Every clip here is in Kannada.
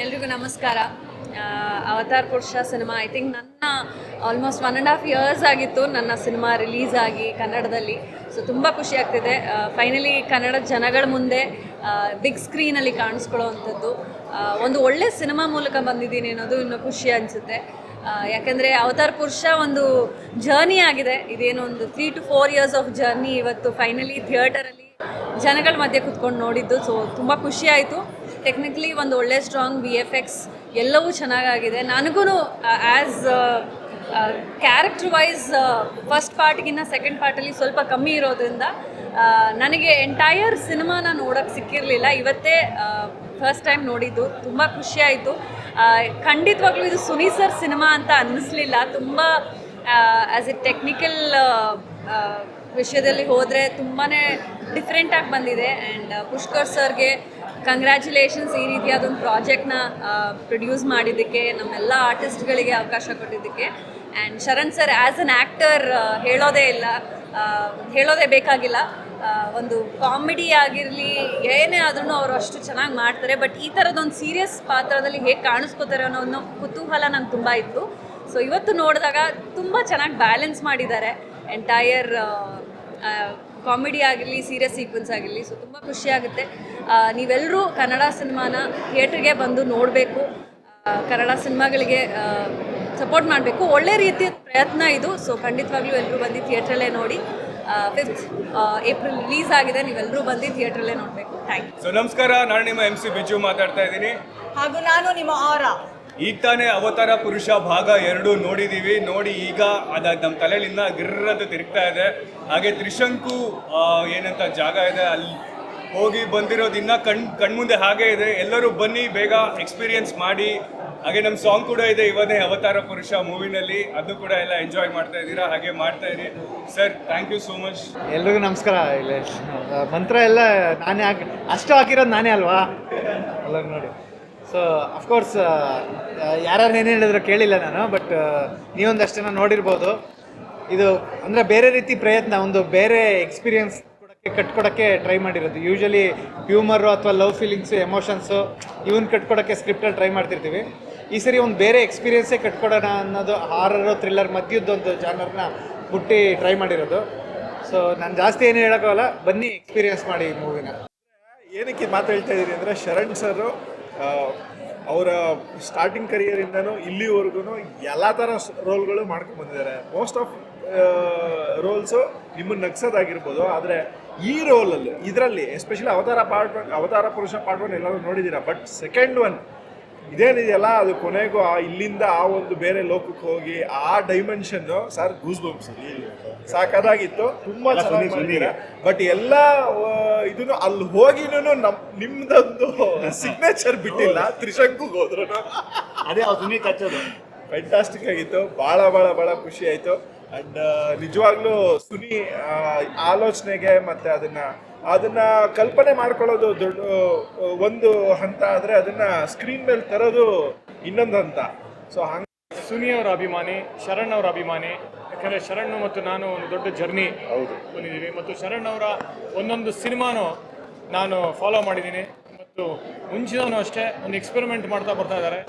ಎಲ್ರಿಗೂ ನಮಸ್ಕಾರ. Avatar Purusha cinema I think ನನ್ನ almost one and half years ಆಗಿತ್ತು ನನ್ನ ಸಿನಿಮಾ ರಿಲೀಸ್ ಆಗಿ ಕನ್ನಡದಲ್ಲಿ. ಸೊ ತುಂಬ ಖುಷಿ ಆಗ್ತಿದೆ. ಫೈನಲಿ ಕನ್ನಡ ಜನಗಳ ಮುಂದೆ ಬಿಗ್ ಸ್ಕ್ರೀನಲ್ಲಿ ಕಾಣಿಸ್ಕೊಳ್ಳೋವಂಥದ್ದು. ಅಂಥದ್ದು ಒಂದು ಒಳ್ಳೆ ಸಿನಿಮಾ ಮೂಲಕ ಬಂದಿದ್ದೀನಿ ಅನ್ನೋದು ಇನ್ನೂ ಖುಷಿ ಅನಿಸುತ್ತೆ. ಯಾಕೆಂದರೆ ಅವತಾರ್ ಪುರುಷ ಒಂದು ಜರ್ನಿ ಆಗಿದೆ. ಇದೇನು ಒಂದು three to four years of journey ಇವತ್ತು ಫೈನಲಿ ಥಿಯೇಟರಲ್ಲಿ ಜನಗಳ ಮಧ್ಯೆ ಕುತ್ಕೊಂಡು ನೋಡಿದ್ದು. ಸೊ ತುಂಬ ಖುಷಿ ಆಯಿತು. ಟೆಕ್ನಿಕಲಿ ಒಂದು ಒಳ್ಳೆ ಸ್ಟ್ರಾಂಗ್ ವಿ ಎಫ್ ಎಕ್ಸ್ ಎಲ್ಲವೂ ಚೆನ್ನಾಗಾಗಿದೆ. ನನಗೂ ಆ್ಯಸ್ ಕ್ಯಾರೆಕ್ಟರ್ ವೈಸ್ ಫಸ್ಟ್ ಪಾರ್ಟ್ಗಿನ್ನ ಸೆಕೆಂಡ್ ಪಾರ್ಟಲ್ಲಿ ಸ್ವಲ್ಪ ಕಮ್ಮಿ ಇರೋದ್ರಿಂದ ಆ, ನನಗೆ ಎಂಟೈರ್ ಸಿನಿಮಾನ ನೋಡೋಕ್ಕೆ ಸಿಕ್ಕಿರಲಿಲ್ಲ. ಇವತ್ತೇ ಫಸ್ಟ್ ಟೈಮ್ ನೋಡಿದ್ದು. ತುಂಬ ಖುಷಿ ಆಯಿತು. ಖಂಡಿತವಾಗ್ಲೂ ಇದು ಸುನಿ ಸರ್ ಸಿನಿಮಾ ಅಂತ ಅನ್ನಿಸ್ಲಿಲ್ಲ ತುಂಬ ಆ್ಯಸ್ ಎ ಟೆಕ್ನಿಕಲ್ ವಿಷಯದಲ್ಲಿ ಹೋದರೆ ತುಂಬಾ ಡಿಫ್ರೆಂಟಾಗಿ ಬಂದಿದೆ. ಆ್ಯಂಡ್ ಪುಷ್ಕರ್ ಸರ್ಗೆ ಕಂಗ್ರ್ಯಾಚುಲೇಷನ್ಸ್ ಈ ರೀತಿಯಾದೊಂದು ಪ್ರಾಜೆಕ್ಟ್ನ ಪ್ರೊಡ್ಯೂಸ್ ಮಾಡಿದ್ದಕ್ಕೆ, ನಮ್ಮೆಲ್ಲ ಆರ್ಟಿಸ್ಟ್ಗಳಿಗೆ ಅವಕಾಶ ಕೊಟ್ಟಿದ್ದಕ್ಕೆ. And Sharan sir as an actor ಹೇಳೋದೇ ಇಲ್ಲ ಹೇಳೋದೇ ಬೇಕಾಗಿಲ್ಲ. ಒಂದು ಕಾಮಿಡಿ ಆಗಿರಲಿ, ಏನೇ ಆದ್ರೂ ಅವರು ಅಷ್ಟು ಚೆನ್ನಾಗಿ ಮಾಡ್ತಾರೆ. ಬಟ್ ಈ ಥರದೊಂದು ಸೀರಿಯಸ್ ಪಾತ್ರದಲ್ಲಿ ಹೇಗೆ ಕಾಣಿಸ್ಕೋತಾರೆ ಅನ್ನೋ ಒಂದು ಕುತೂಹಲ ನಂಗೆ ತುಂಬ ಇತ್ತು. ಸೊ ಇವತ್ತು ನೋಡಿದಾಗ ತುಂಬ ಚೆನ್ನಾಗಿ ಬ್ಯಾಲೆನ್ಸ್ ಮಾಡಿದ್ದಾರೆ. ಎಂಟೈರ್ ಕಾಮಿಡಿ ಆಗಿರಲಿ ಸೀರಿಯಸ್ ಸೀಕ್ವೆನ್ಸ್ ಆಗಿರಲಿ ಸೊ ತುಂಬ ಖುಷಿ ಆಗುತ್ತೆ. ನೀವೆಲ್ಲರೂ ಕನ್ನಡ ಸಿನಿಮಾನ ಥಿಯೇಟ್ರಿಗೆ ಬಂದು ನೋಡಬೇಕು. ಕನ್ನಡ ಸಿನಿಮಾಗಳಿಗೆ ಸಪೋರ್ಟ್ ಮಾಡಬೇಕು. ಒಳ್ಳೆ ರೀತಿಯ ಪ್ರಯತ್ನ ಇದು. ಸೊ ಖಂಡಿತವಾಗ್ಲೂ ಎಲ್ಲರೂ ಬಂದು ಥಿಯೇಟ್ರಲ್ಲೇ ನೋಡಿ. ಫಿಫ್ತ್ ಏಪ್ರಿಲ್ ರಿಲೀಸ್ ಆಗಿದೆ. ನೀವೆಲ್ಲರೂ ಬಂದು ಥಿಯೇಟ್ರಲ್ಲೇ ನೋಡಬೇಕು. ಥ್ಯಾಂಕ್ ಯು ಸೊ ನಮಸ್ಕಾರ. ನಾನು ನಿಮ್ಮ ಎಂ ಸಿ ಬಿಜು ಮಾತಾಡ್ತಾ ಇದ್ದೀನಿ. ಹಾಗೂ ನಾನು ನಿಮ್ಮ ಆರ. ಈಗ ತಾನೇ ಅವತಾರ ಪುರುಷ ಭಾಗ ಎರಡು ನೋಡಿದೀವಿ. ನೋಡಿ ಈಗ ಅದ ನಮ್ಮ ತಲೆಯಲ್ಲಿಂದ ಗಿರ್ರದ್ದು ಅಂತ ತಿರುಗ್ತಾ ಇದೆ. ಹಾಗೆ ತ್ರಿಶಂಕು ಏನಂತ ಜಾಗ ಇದೆ. ಅಲ್ಲಿ ಹೋಗಿ ಬಂದಿರೋದು ಬಂದಿರೋದಿನ್ನ ಕಣ್, ಕಣ್ಮುಂದೆ ಹಾಗೆ ಇದೆ. ಎಲ್ಲರೂ ಬನ್ನಿ, ಬೇಗ ಎಕ್ಸ್ಪೀರಿಯೆನ್ಸ್ ಮಾಡಿ. ಹಾಗೆ ನಮ್ಮ ಸಾಂಗ್ ಕೂಡ ಇದೆ ಇವನೇ ಅವತಾರ ಪುರುಷ ಮೂವಿನಲ್ಲಿ. ಅದು ಕೂಡ ಎಲ್ಲ ಎಂಜಾಯ್ ಮಾಡ್ತಾ ಇದ್ದೀರಾ? ಹಾಗೆ ಮಾಡ್ತಾ ಇದ್ದೀರಿ sir thank you so much ಎಲ್ರಿಗೂ ನಮಸ್ಕಾರ ಇಲ್ಲ ಮಂತ್ರ ಎಲ್ಲ ನಾನೇ ಹಾಕಿ, ಅಷ್ಟು ಹಾಕಿರೋದು ನಾನೇ ಅಲ್ವಾ? ಅಲ್ಲ ನೋಡಿ. ಸೊ ಅಫ್ಕೋರ್ಸ್ ಯಾರ್ಯಾರು ಏನು ಹೇಳಿದ್ರು ಕೇಳಿಲ್ಲ ನಾನು ಬಟ್ ನೀವೊಂದಷ್ಟು ಜನ ನೋಡಿರ್ಬೋದು. ಇದು ಅಂದರೆ ಬೇರೆ ರೀತಿ ಪ್ರಯತ್ನ, ಒಂದು ಬೇರೆ ಎಕ್ಸ್ಪೀರಿಯನ್ಸ್ ಕಟ್ಕೊಡೋಕ್ಕೆ ಟ್ರೈ ಮಾಡಿರೋದು. ಯೂಶಲಿ ಹ್ಯೂಮರು ಅಥವಾ ಲವ್ ಫೀಲಿಂಗ್ಸು ಎಮೋಷನ್ಸು ಇವನ್ ಕಟ್ಕೊಡೋಕ್ಕೆ ಸ್ಕ್ರಿಪ್ಟಲ್ಲಿ ಟ್ರೈ ಮಾಡ್ತಿರ್ತೀವಿ. ಈ ಸರಿ ಒಂದು ಬೇರೆ ಎಕ್ಸ್ಪೀರಿಯನ್ಸೇ ಕಟ್ಕೊಡೋಣ ಅನ್ನೋದು ಹಾರರು ಥ್ರಿಲ್ಲರ್ ಮಧ್ಯದ್ದೊಂದು ಜಾನರ್ನ ಹುಟ್ಟಿ ಟ್ರೈ ಮಾಡಿರೋದು. ಸೊ ನಾನು ಜಾಸ್ತಿ ಏನು ಹೇಳೋಕ್ಕಾಗಲ್ಲ. ಬನ್ನಿ ಎಕ್ಸ್ಪೀರಿಯನ್ಸ್ ಮಾಡಿ ಈ ಮೂವಿನ ಏನಕ್ಕೆ ಮಾತು ಹೇಳ್ತಾ ಇದ್ದೀನಿ ಅಂದರೆ ಶರಣ್ ಸರ್ ಅವರ ಸ್ಟಾರ್ಟಿಂಗ್ ಕರಿಯರಿಂದನೂ ಇಲ್ಲಿವರೆಗೂ ಎಲ್ಲ ಥರ ರೋಲ್ಗಳು ಮಾಡ್ಕೊಂಡು ಬಂದಿದ್ದಾರೆ. ಮೋಸ್ಟ್ ಆಫ್ ರೋಲ್ಸು ನಿಮ್ಮನ್ನು ನಗ್ಸೋದಾಗಿರ್ಬೋದು ಆದರೆ ಈ ರೋಲಲ್ಲಿ ಇದರಲ್ಲಿ ಎಸ್ಪೆಷಲಿ ಅವತಾರ ಪಾರ್ಟ್ ಅವತಾರ ಪುರುಷ ಪಾರ್ಟ್ ಒನ್ ಎಲ್ಲರೂ ನೋಡಿದ್ದೀರಾ ಬಟ್ ಸೆಕೆಂಡ್ ಒನ್ ಇದೇನಿದೆಯಲ್ಲ ಅದು ಕೊನೆಗೂ ಆ ಇಲ್ಲಿಂದ ಆ ಒಂದು ಬೇರೆ ಲೋಕಕ್ಕೆ ಹೋಗಿ ಆ ಡೈಮೆನ್ಷನ್ ಸರ್ ಗೂಸ್ ಬಂಪ್ಸ್ ಸಾಕಾದಾಗಿತ್ತು ತುಂಬಾ ಚೆನ್ನಾಗಿ ಬಟ್ ಎಲ್ಲ ಇದನ್ನು ಅಲ್ಲಿ ಹೋಗಿನೂ ನಮ್ ನಿಮ್ದೊಂದು ಸಿಗ್ನೇಚರ್ ಬಿಟ್ಟಿಲ್ಲ ತ್ರಿಶಂಕುಗೆ ಹೋದ್ರು ಅದೇ ಸುನೀತ್ ಹಚ್ಚೋದು ಫ್ಯಾಂಟಾಸ್ಟಿಕ್ ಆಗಿತ್ತು ಭಾಳ ಭಾಳ ಭಾಳ ಖುಷಿ ಆಯಿತು. ಅಂಡ್ ನಿಜವಾಗ್ಲೂ ಸುನಿ ಆಲೋಚನೆಗೆ ಮತ್ತೆ ಅದನ್ನ ಅದನ್ನ ಕಲ್ಪನೆ ಮಾಡ್ಕೊಳ್ಳೋದು ದೊಡ್ಡ ಒಂದು ಹಂತ. ಆದರೆ ಅದನ್ನ ಸ್ಕ್ರೀನ್ ಮೇಲೆ ತರೋದು ಇನ್ನೊಂದು ಹಂತ. ಸೊ ಹಂಗ ಸುನಿ ಅವರ ಅಭಿಮಾನಿ ಶರಣ್ ಅವರ ಅಭಿಮಾನಿ. ಯಾಕಂದರೆ ಶರಣ್ ಮತ್ತು ನಾನು ಒಂದು ದೊಡ್ಡ ಜರ್ನಿ ಹೌದು. ಬಂದಿದ್ದೀವಿ. ಮತ್ತು ಶರಣ್ ಅವರ ಒಂದೊಂದು ಸಿನಿಮಾನು ನಾನು ಫಾಲೋ ಮಾಡಿದ್ದೀನಿ. ಮತ್ತು ಮುಂಚಿನವನು ಅಷ್ಟೇ ಒಂದು ಎಕ್ಸ್ಪೆರಿಮೆಂಟ್ ಮಾಡ್ತಾ ಬರ್ತಾ ಇದ್ದಾರೆ.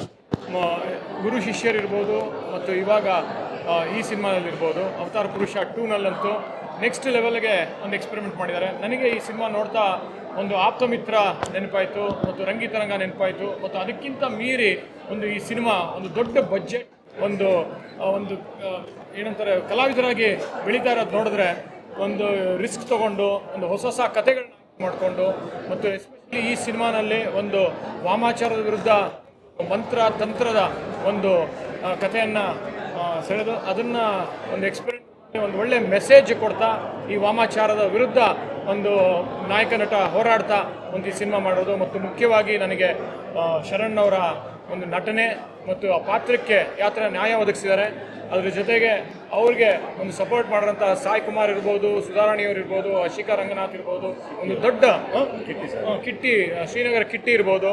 ಗುರು ಶಿಷ್ಯರಿರ್ಬೋದು ಮತ್ತು ಇವಾಗ ಈ ಸಿನಿಮಾದಲ್ಲಿರ್ಬೋದು. ಅವತಾರ ಪುರುಷ ಟೂನಲ್ಲಂತೂ ನೆಕ್ಸ್ಟ್ ಲೆವೆಲ್ಗೆ ಒಂದು ಎಕ್ಸ್ಪೆರಿಮೆಂಟ್ ಮಾಡಿದ್ದಾರೆ. ನನಗೆ ಈ ಸಿನಿಮಾ ನೋಡ್ತಾ ಒಂದು ಆಪ್ತಮಿತ್ರ ನೆನಪಾಯಿತು, ಮತ್ತು ರಂಗಿತರಂಗ ನೆನಪಾಯಿತು, ಮತ್ತು ಅದಕ್ಕಿಂತ ಮೀರಿ ಒಂದು ಈ ಸಿನಿಮಾ ಒಂದು ದೊಡ್ಡ ಬಜೆಟ್ ಒಂದು ಒಂದು ಏನಂತಾರೆ, ಕಲಾವಿದರಾಗಿ ಬೆಳೀತಾ ಇರೋದು ನೋಡಿದ್ರೆ ಒಂದು ರಿಸ್ಕ್ ತಗೊಂಡು, ಒಂದು ಹೊಸ ಹೊಸ ಕಥೆಗಳನ್ನ ಮಾಡಿಕೊಂಡು, ಮತ್ತು ಎಸ್ಪೆಷಲಿ ಈ ಸಿನಿಮಾನಲ್ಲಿ ಒಂದು ವಾಮಾಚಾರದ ವಿರುದ್ಧ ಮಂತ್ರ, ತಂತ್ರದ ಒಂದು ಕಥೆಯನ್ನು ಸೆಳೆದು ಅದನ್ನು ಒಂದು ಎಕ್ಸ್ಪೀರಿಯನ್ಸ್ ಒಂದು ಒಳ್ಳೆ ಮೆಸೇಜ್ ಕೊಡ್ತಾ ಈ ವಾಮಾಚಾರದ ವಿರುದ್ಧ ಒಂದು ನಾಯಕ ನಟ ಹೋರಾಡ್ತಾ ಒಂದು ಈ ಸಿನಿಮಾ ಮಾಡೋದು ಮತ್ತು ಮುಖ್ಯವಾಗಿ ನನಗೆ ಶರಣ್ಣವರ ಒಂದು ನಟನೆ ಮತ್ತು ಆ ಪಾತ್ರಕ್ಕೆ ಯಾವ ಥರ ನ್ಯಾಯ ಒದಗಿಸಿದ್ದಾರೆ. ಅದರ ಜೊತೆಗೆ ಅವ್ರಿಗೆ ಒಂದು ಸಪೋರ್ಟ್ ಮಾಡಿರೋಂಥ ಸಾಯಿ ಕುಮಾರ್ ಇರ್ಬೋದು ಸುಧಾರಾಣಿಯವ್ರು ಇರ್ಬೋದು ಅಶಿಕಾ ರಂಗನಾಥ್ ಇರ್ಬೋದು ಒಂದು ದೊಡ್ಡ ಕಿಟ್ಟಿ ಶ್ರೀನಗರ ಕಿಟ್ಟಿ ಇರ್ಬೋದು.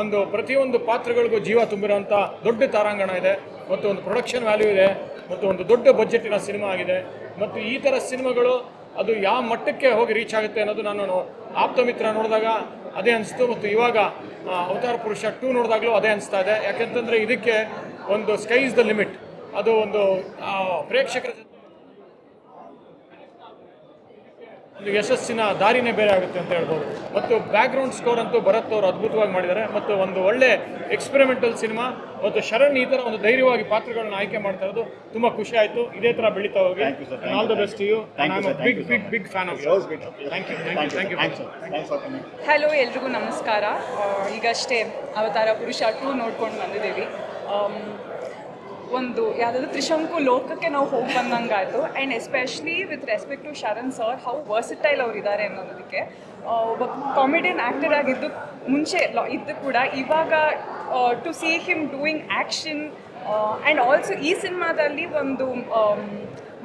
ಒಂದು ಪ್ರತಿಯೊಂದು ಪಾತ್ರಗಳಿಗೂ ಜೀವ ತುಂಬಿರೋಂಥ ದೊಡ್ಡ ತಾರಾಂಗಣ ಇದೆ. ಮತ್ತು ಒಂದು ಪ್ರೊಡಕ್ಷನ್ ವ್ಯಾಲ್ಯೂ ಇದೆ, ಮತ್ತು ಒಂದು ದೊಡ್ಡ ಬಜೆಟಿನ ಸಿನಿಮಾ ಆಗಿದೆ. ಮತ್ತು ಈ ಥರ ಸಿನಿಮಾಗಳು ಅದು ಯಾವ ಮಟ್ಟಕ್ಕೆ ಹೋಗಿ ರೀಚ್ ಆಗುತ್ತೆ ಅನ್ನೋದು ನಾನು ಆಪ್ತ ಮಿತ್ರ ನೋಡಿದಾಗ ಅದೇ ಅನಿಸ್ತು. ಮತ್ತು ಇವಾಗ ಅವತಾರ ಪುರುಷ ಟೂ ನೋಡಿದಾಗಲೂ ಅದೇ ಅನಿಸ್ತಾ ಇದೆ. ಯಾಕೆಂತಂದರೆ ಇದಕ್ಕೆ ಒಂದು ಸ್ಕೈ ಇಸ್ ದ ಲಿಮಿಟ್ ಅದು ಒಂದು ಪ್ರೇಕ್ಷಕರ ಒಂದು ಯಶಸ್ಸಿನ ದಾರಿನೇ ಬೇರೆ ಆಗುತ್ತೆ ಅಂತ ಹೇಳ್ಬೋದು. ಮತ್ತು ಬ್ಯಾಕ್ಗ್ರೌಂಡ್ ಸ್ಕೋರ್ ಅಂತೂ ಭರತ್ ಅವರು ಅದ್ಭುತವಾಗಿ ಮಾಡಿದ್ದಾರೆ. ಮತ್ತು ಒಂದು ಒಳ್ಳೆ ಎಕ್ಸ್ಪೆರಿಮೆಂಟಲ್ ಸಿನಿಮಾ ಮತ್ತು ಶರಣ್ ಈ ಥರ ಒಂದು ಧೈರ್ಯವಾಗಿ ಪಾತ್ರಗಳನ್ನ ಆಯ್ಕೆ ಮಾಡ್ತಾ ಇರೋದು ತುಂಬ ಖುಷಿ ಆಯಿತು. ಇದೇ ಥರ ಬೆಳೀತಾ ಹೋಗಿ. All the best you big big big fan of thank you thank you thank you hello ಎಲ್ರಿಗೂ ನಮಸ್ಕಾರ. ಆ, ಈಗಷ್ಟೇ ಅವತಾರ ಪುರುಷ ಟೂ ನೋಡ್ಕೊಂಡು ಬಂದಿದ್ದೀವಿ. ಒಂದು ಯಾವುದಾದ್ರು ತ್ರಿಶಂಕು ಲೋಕಕ್ಕೆ ನಾವು ಹೋಗಿ ಬಂದಂಗಾಯಿತು. And especially with respect to Sharan sir how versatile ಅವ್ರು ಇದ್ದಾರೆ ಅನ್ನೋದಕ್ಕೆ ಒಬ್ಬ ಕಾಮಿಡಿಯನ್ ಆ್ಯಕ್ಟರ್ ಆಗಿದ್ದು ಮುಂಚೆ ಇದ್ದು ಕೂಡ ಇವಾಗ to see him doing action and also ಈ ಸಿನಿಮಾದಲ್ಲಿ ಒಂದು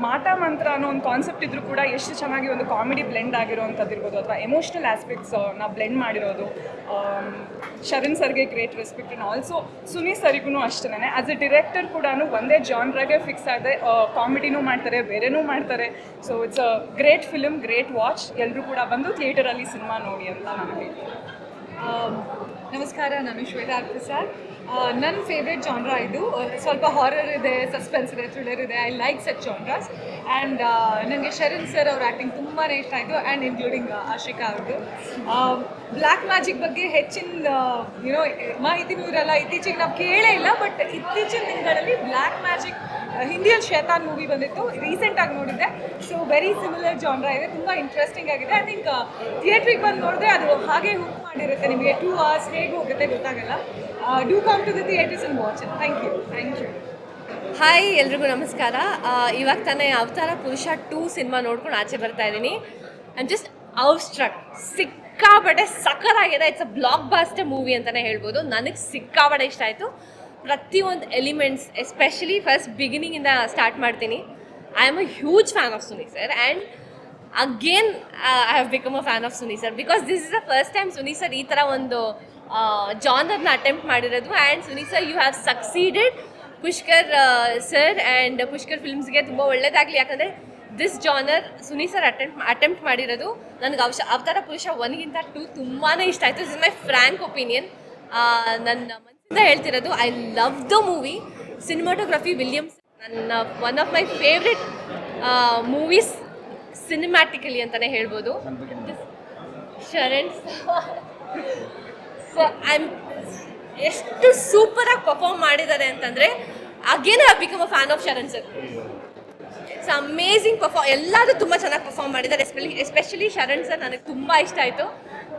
ಮಾಟ ಮಂತ್ರ ಅನ್ನೋ ಒಂದು ಕಾನ್ಸೆಪ್ಟ್ ಇದ್ರೂ ಕೂಡ ಎಷ್ಟು ಚೆನ್ನಾಗಿ ಒಂದು ಕಾಮಿಡಿ ಬ್ಲೆಂಡ್ ಆಗಿರೋವಂಥದ್ದು ಇರ್ಬೋದು, ಅಥವಾ ಎಮೋಷ್ನಲ್ ಆಸ್ಪೆಕ್ಟ್ಸ್ ನಾವು ಬ್ಲೆಂಡ್ ಮಾಡಿರೋದು ಶರಣ್ ಸರ್ಗೆ great respect and also Suni ಸರಿಗೂ ಅಷ್ಟೇ ಆಸ್ ಎ ಡಿರೆಕ್ಟರ್ ಕೂಡ ಒಂದೇ ಜಾನ್ರಾಗೆ ಫಿಕ್ಸ್ ಆದರೆ ಕಾಮಿಡಿನೂ ಮಾಡ್ತಾರೆ, ಬೇರೆನೂ ಮಾಡ್ತಾರೆ. So it's a great film great watch ಎಲ್ಲರೂ ಕೂಡ ಬಂದು ಥಿಯೇಟರಲ್ಲಿ ಸಿನಿಮಾ ನೋಡಿ ಅಂತ ನಾನು ಹೇಳ್ತೀನಿ. ನಮಸ್ಕಾರ, ನಾನು ಶ್ವೇತಾ ಪ್ರಸಾದ್. ನನ್ನ ಫೇವ್ರೆಟ್ ಜಾನ್ರಾ ಇದು ಸ್ವಲ್ಪ ಹಾರರ್ ಇದೆ ಸಸ್ಪೆನ್ಸ್ ಇದೆ ಥ್ರಿಲ್ಲರ್ ಇದೆ. I like such genres and ನನಗೆ ಶರಣ್ ಸರ್ ಅವ್ರ ಆ್ಯಕ್ಟಿಂಗ್ ತುಂಬಾ ಇಷ್ಟ ಆಯಿತು ಆ್ಯಂಡ್ ಇನ್ಕ್ಲೂಡಿಂಗ್ ಆಶಿಕಾ ಅವ್ರದ್ದು ಬ್ಲ್ಯಾಕ್ ಮ್ಯಾಜಿಕ್ ಬಗ್ಗೆ ಹೆಚ್ಚಿನ ಯುನೋ ಮಾಹಿತಿನೂ ಇರಲ್ಲ ಇತ್ತೀಚೆಗೆ ನಾವು ಕೇಳೇ ಇಲ್ಲ ಬಟ್ ಇತ್ತೀಚಿನ ದಿನಗಳಲ್ಲಿ ಬ್ಲ್ಯಾಕ್ ಮ್ಯಾಜಿಕ್ ಹಿಂದಿಯಲ್ಲಿ ಶೇತಾನ್ ಮೂವಿ ಬಂದಿತ್ತು ರೀಸೆಂಟಾಗಿ ನೋಡಿದ್ದೆ. ಸೊ ವೆರಿ ಸಿಮಿಲರ್ ಜಾನ್ರಾ ಇದೆ, ತುಂಬ ಇಂಟ್ರೆಸ್ಟಿಂಗ್ ಆಗಿದೆ. ಐ ಥಿಂಕ್ ಥಿಯೇಟ್ರಿಗೆ ಬಂದು ನೋಡಿದ್ರೆ ಅದು ಹಾಗೆ ಮಾಡಿರುತ್ತೆ ನಿಮಗೆ ಟೂ ಅವರ್ಸ್ ಹೇಗೆ ಹೋಗುತ್ತೆ, ಗೊತ್ತಾಗಲ್ಲ. Do come to the theatres and watch thank you thank you hi ಎಲ್ರಿಗೂ ನಮಸ್ಕಾರ. ಇವಾಗ ತಾನೇ ಅವತಾರ ಪುರುಷ ಟೂ ಸಿನಿಮಾ ನೋಡ್ಕೊಂಡು ಆಚೆ ಬರ್ತಾ ಇದ್ದೀನಿ. ಆ್ಯಂಡ್ ಜಸ್ಟ್ ಔಸ್ಟ್ರಕ್ ಸಿಕ್ಕಾಪಟ್ಟೆ ಸಖತ್ತಾಗಿದೆ it's a blockbuster movie ಅಂತಲೇ ಹೇಳ್ಬೋದು. ನನಗೆ ಸಿಕ್ಕಾಪಟ್ಟೆ ಇಷ್ಟ ಆಯಿತು. ಪ್ರತಿಯೊಂದು ಎಲಿಮೆಂಟ್ಸ್ ಎಸ್ಪೆಷಲಿ ಫಸ್ಟ್ ಬಿಗಿನಿಂಗಿಂದ ಸ್ಟಾರ್ಟ್ ಮಾಡ್ತೀನಿ. I am a huge fan of Suni sir and again I have become a fan of Suni sir because this is the first time Suni sir ಈ ಥರ ಒಂದು ಜಾನರ್ನ ಅಟೆಂಪ್ಟ್ ಮಾಡಿರೋದು. And Suni sir you have succeeded Pushkar sir and Pushkar ಫಿಲ್ಮ್ಸ್ಗೆ ತುಂಬ ಒಳ್ಳೇದಾಗಲಿ. ಯಾಕಂದರೆ this genre Suni sir attempt attempt ಮಾಡಿರೋದು. ನನಗೆ ಅವಶ, ಅವತಾರ ಪುರುಷ ಒನ್ಗಿಂತ ಟೂ ತುಂಬಾ ಇಷ್ಟ ಆಯಿತು. ಇಸ್ ಮೈ ಫ್ರ್ಯಾಂಕ್ ಒಪಿನಿಯನ್ ನನ್ನ ಮನಸ್ಸಿಂದ ಹೇಳ್ತಿರೋದು I love the movie cinematography Williams ನನ್ನ one of my favourite movies cinematically ಅಂತಲೇ ಹೇಳ್ಬೋದು. ಶರಣ್ ಸೊ ಐ ಎಷ್ಟು ಸೂಪರಾಗಿ ಪರ್ಫಾರ್ಮ್ ಮಾಡಿದ್ದಾರೆ ಅಂತಂದರೆ again I become a fan of Sharan sir so amazing perform ಎಲ್ಲರೂ ತುಂಬ ಚೆನ್ನಾಗಿ ಪರ್ಫಾರ್ಮ್ ಮಾಡಿದ್ದಾರೆ ಎಸ್ಪೆಲಿ ಎಸ್ಪೆಷಲಿ ಶರಣ್ ಸರ್ ನನಗೆ ತುಂಬ ಇಷ್ಟ ಆಯಿತು.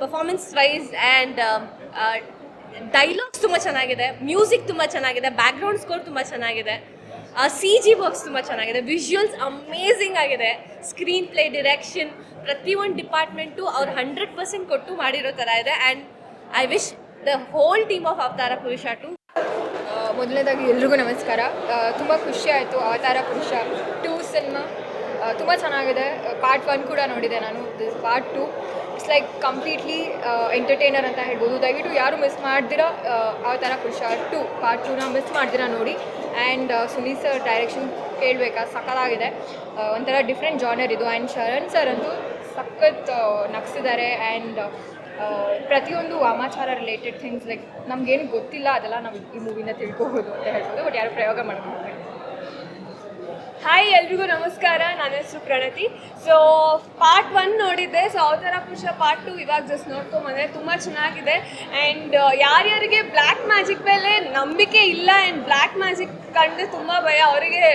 ಪರ್ಫಾರ್ಮೆನ್ಸ್ ವೈಸ್ ಆ್ಯಂಡ್ ಡೈಲಾಗ್ಸ್ ತುಂಬ ಚೆನ್ನಾಗಿದೆ ಮ್ಯೂಸಿಕ್ ತುಂಬ ಚೆನ್ನಾಗಿದೆ ಬ್ಯಾಕ್ಗ್ರೌಂಡ್ ಸ್ಕೋರ್ ತುಂಬ ಚೆನ್ನಾಗಿದೆ. ಸಿ ಜಿ ವರ್ಕ್ಸ್ ತುಂಬ ಚೆನ್ನಾಗಿದೆ. ವಿಜುವಲ್ಸ್ ಅಮೇಝಿಂಗ್ ಆಗಿದೆ. ಸ್ಕ್ರೀನ್ ಪ್ಲೇ ಡಿರೆಕ್ಷನ್ ಪ್ರತಿಯೊಂದು ಡಿಪಾರ್ಟ್ಮೆಂಟು ಅವ್ರು ಹಂಡ್ರೆಡ್ ಪರ್ಸೆಂಟ್ ಕೊಟ್ಟು ಮಾಡಿರೋ ಥರ ಇದೆ. And I wish the whole team of Avatara Purusha two ಮೊದಲನೇದಾಗಿ ಎಲ್ರಿಗೂ ನಮಸ್ಕಾರ. ತುಂಬ ಖುಷಿ ಆಯಿತು ಅವತಾರ ಪುರುಷ ಟು ಸಿನಿಮಾ ತುಂಬ ಚೆನ್ನಾಗಿದೆ. ಪಾರ್ಟ್ ಒನ್ ಕೂಡ ನೋಡಿದೆ ನಾನು. Part two it's like completely entertainer ಅಂತ ಹೇಳ್ಬೋದು. ದಯವಿಟ್ಟು ಯಾರು ಮಿಸ್ ಮಾಡ್ದಿರೋ ಆ ಥರ ಖುಷಿ ಟು ಪಾರ್ಟ್ ಟೂನ ಮಿಸ್ ಮಾಡ್ದಿರ ನೋಡಿ. ಆ್ಯಂಡ್ ಸುನೀಲ್ ಸರ್ ಡೈರೆಕ್ಷನ್ ಕೇಳಬೇಕಾ? ಸಖತ್ತಾಗಿದೆ. ಆ, ಒಂಥರ ಡಿಫ್ರೆಂಟ್ ಜಾನರ್ ಇದು. ಆ್ಯಂಡ್ ಶರಣ್ ಸರ್ ಅಂತೂ ಸಖತ್ ನಗ್ಸಿದ್ದಾರೆ. ಆ್ಯಂಡ್ ಪ್ರತಿಯೊಂದು ವಾಮಾಚಾರ ರಿಲೇಟೆಡ್ ಥಿಂಗ್ಸ್ ಲೈಕ್ ನಮಗೇನು ಗೊತ್ತಿಲ್ಲ ಅದೆಲ್ಲ ನಾವು ಈ ಮೂವಿನ ತಿಳ್ಕೋಬೋದು ಅಂತ ಹೇಳ್ಬೋದು. ಬಟ್ ಯಾರು ಪ್ರಯೋಗ ಮಾಡ್ಕೊಂಡು ಹಾಯ್ ಎಲ್ರಿಗೂ ನಮಸ್ಕಾರ. ನನ್ನ ಹೆಸರು ಪ್ರಣತಿ. ಸೊ ಪಾರ್ಟ್ ಒನ್ ನೋಡಿದ್ದೆ. So Avatara Purusha part two ಇವಾಗ ಜಸ್ಟ್ ನೋಡ್ಕೊಂಬಂದೆ. ತುಂಬ ಚೆನ್ನಾಗಿದೆ. ಆ್ಯಂಡ್ ಯಾರ್ಯಾರಿಗೆ ಬ್ಲ್ಯಾಕ್ ಮ್ಯಾಜಿಕ್ ಮೇಲೆ ನಂಬಿಕೆ ಇಲ್ಲ ಆ್ಯಂಡ್ ಬ್ಲ್ಯಾಕ್ ಮ್ಯಾಜಿಕ್ ಕಂಡು ತುಂಬ ಭಯ. ಅವರಿಗೆ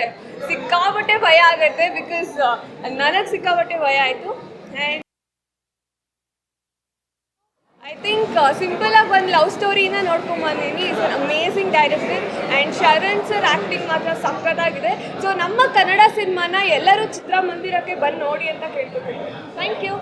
ಸಿಕ್ಕಾಪಟ್ಟೆ ಭಯ ಆಗುತ್ತೆ ಬಿಕಾಸ್ ನನಗೆ ಸಿಕ್ಕಾಪಟ್ಟೆ ಭಯ ಆಯಿತು. ಆ್ಯಂಡ್ ಐ ಥಿಂಕ್ ಸಿಂಪಲ್ ಆಗಿ ಒಂದು ಲವ್ ಸ್ಟೋರಿನ ನೋಡ್ಕೊಂಬಂದಿನಿ. It's an amazing director and Sharan sir acting ಮಾತ್ರ ಸಖತ್ತಾಗಿದೆ ಸೊ ನಮ್ಮ ಕನ್ನಡ ಸಿನಿಮಾನ ಎಲ್ಲರೂ ಚಿತ್ರಮಂದಿರಕ್ಕೆ ಬಂದು ನೋಡಿ ಅಂತ ಕೇಳ್ಕೊತೀನಿ. Thank you